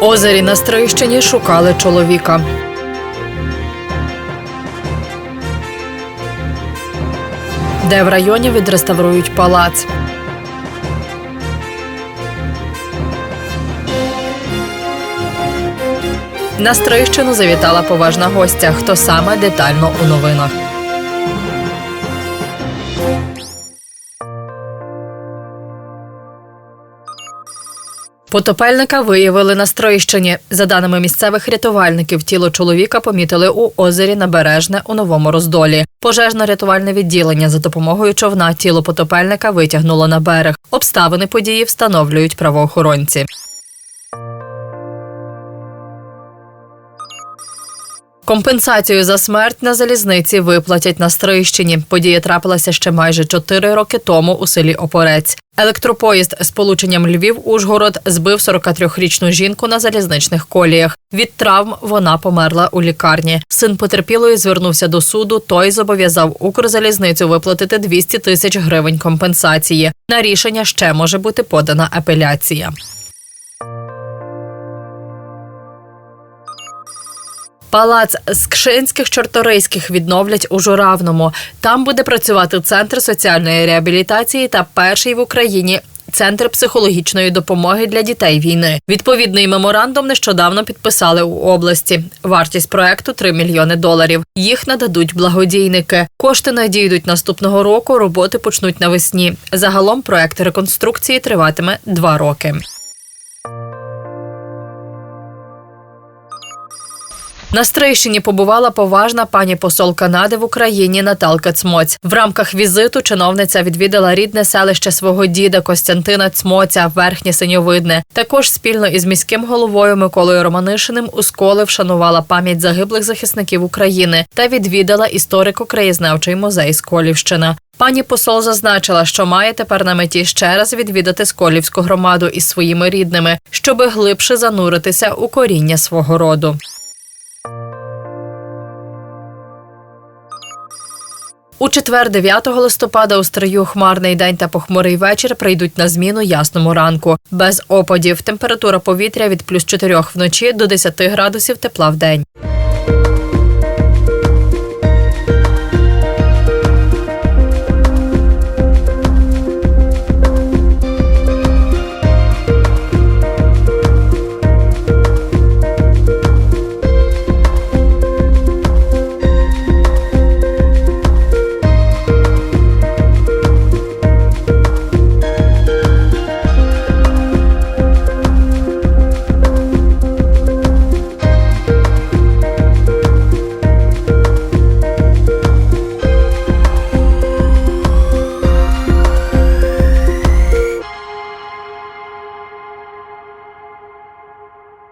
озері на Стрийщині шукали чоловіка. Де в районі відреставрують палац. На Стрийщину завітала поважна гостя. Хто саме детально у новинах. Потопельника виявили на Стрийщині. За даними місцевих рятувальників, тіло чоловіка помітили у озері Набережне у новому роздолі. Пожежно-рятувальне відділення за допомогою човна тіло потопельника витягнуло на берег. Обставини події встановлюють правоохоронці. Компенсацію за смерть на залізниці виплатять на Стрийщині. Подія трапилася ще майже чотири роки тому у селі Опорець. Електропоїзд з полученням Львів-Ужгород збив 43-річну жінку на залізничних коліях. Від травм вона померла у лікарні. Син потерпілої звернувся до суду. Той зобов'язав Укрзалізницю виплатити 200 тисяч гривень компенсації. На рішення ще може бути подана апеляція. Палац Скшинських чорторийських відновлять у Журавному. Там буде працювати центр соціальної реабілітації та перший в Україні. Центр психологічної допомоги для дітей війни. Відповідний меморандум нещодавно підписали у області. Вартість проекту 3 мільйони доларів. Їх нададуть благодійники. Кошти надійдуть наступного року. Роботи почнуть навесні. Загалом проект реконструкції триватиме два роки. На Стрийщині побувала поважна пані посол Канади в Україні Наталка Цмоць. В рамках візиту чиновниця відвідала рідне селище свого діда Костянтина Цмоця, верхнє синьовидне. Також спільно із міським головою Миколою Романишиним у сколи вшанувала пам'ять загиблих захисників України та відвідала історико-краєзнавчий музей Сколівщина. Пані посол зазначила, що має тепер на меті ще раз відвідати Сколівську громаду із своїми рідними, щоби глибше зануритися у коріння свого роду. У четвер, 9 листопада, у стрию хмарний день та похмурий вечір прийдуть на зміну ясному ранку. Без опадів. Температура повітря від плюс 4 вночі до 10 градусів тепла в день.